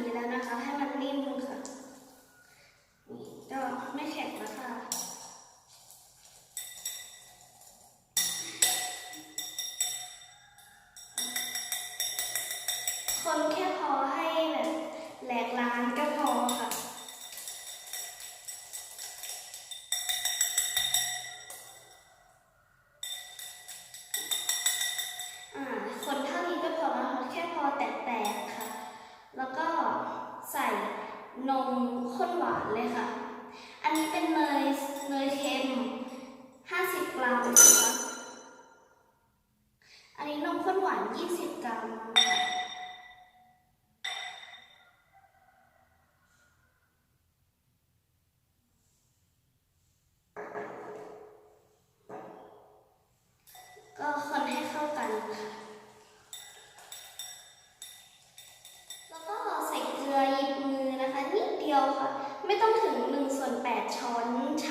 الذي لنا أهم من المنكر นมข้นหวานเลยค่ะ อันนี้เป็นเนยเนยเค็ม 50 กรัมนะคะ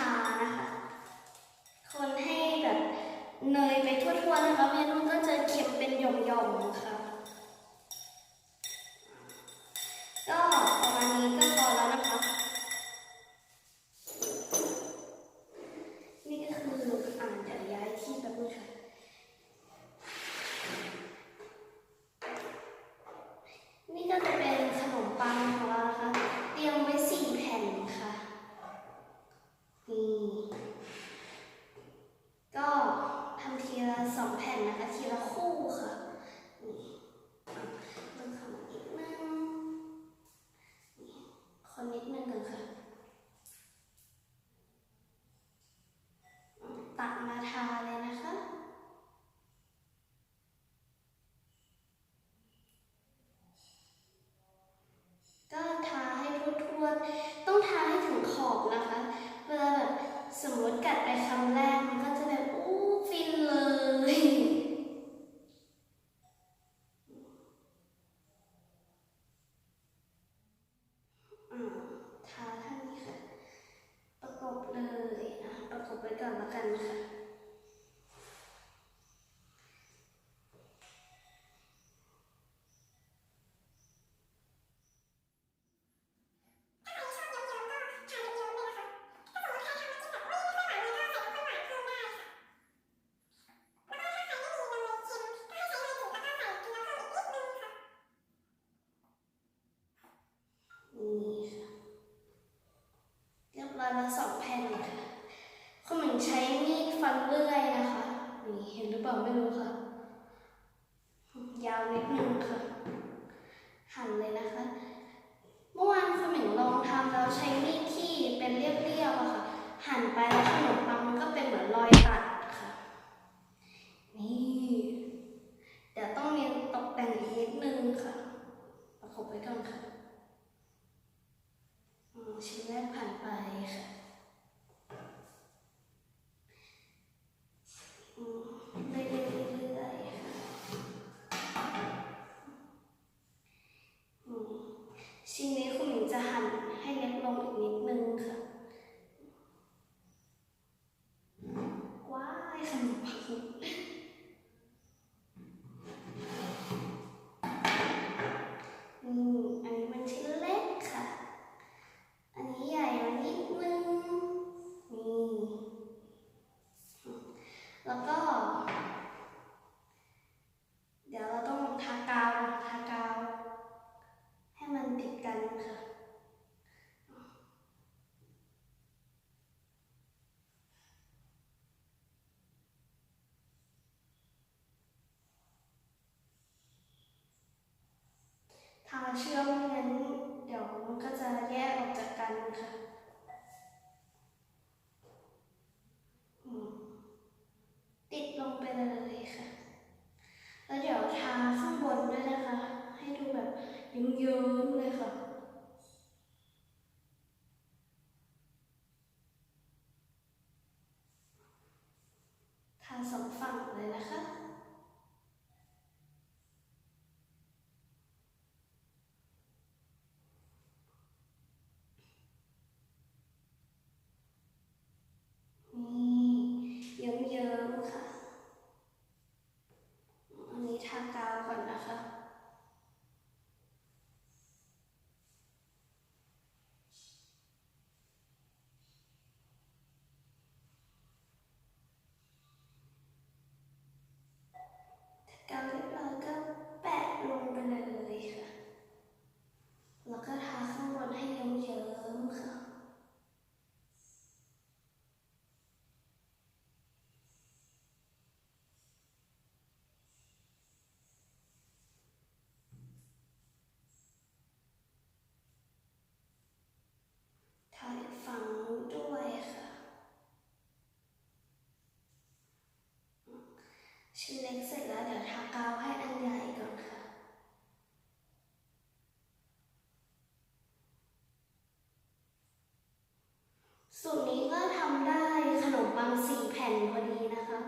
านะคะ คนให้แบบเนยไปทั่วๆนะคะเมนูก็จะเค็มเป็นหย่อมๆค่ะ Ooh. ชิ้นนี้คุณหญิงจะหั่นให้เล็กลงอีกนิดนึงค่ะันค่ะ ทางเชื่อมนั้นเดี๋ยวมันก็จะแยกออกจากกันค่ะติดลงไปเลยค่ะ แล้วเดี๋ยวทาข้างบนด้วยนะคะ ให้ดูแบบ ยิ้มเยิ้เลยค่ะ ทาสองฝั่งเลยนะคะ ชิ้นเล็กเสร็จแล้วเดี๋ยวทากาวให้อันใหญ่ก่อนค่ะ สูตรนี้ก็ทำได้ขนมปังสี่แผ่นพอดีนะคะ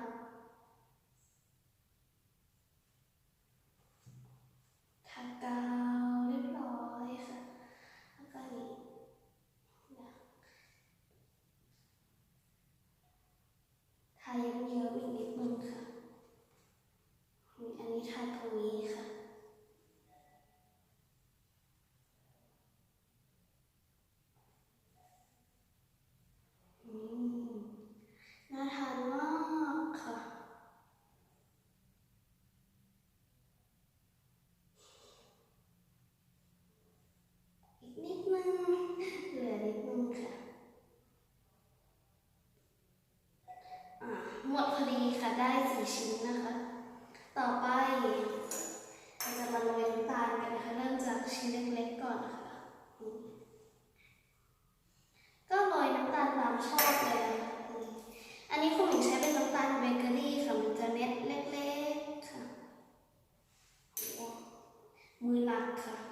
had 木兰卡。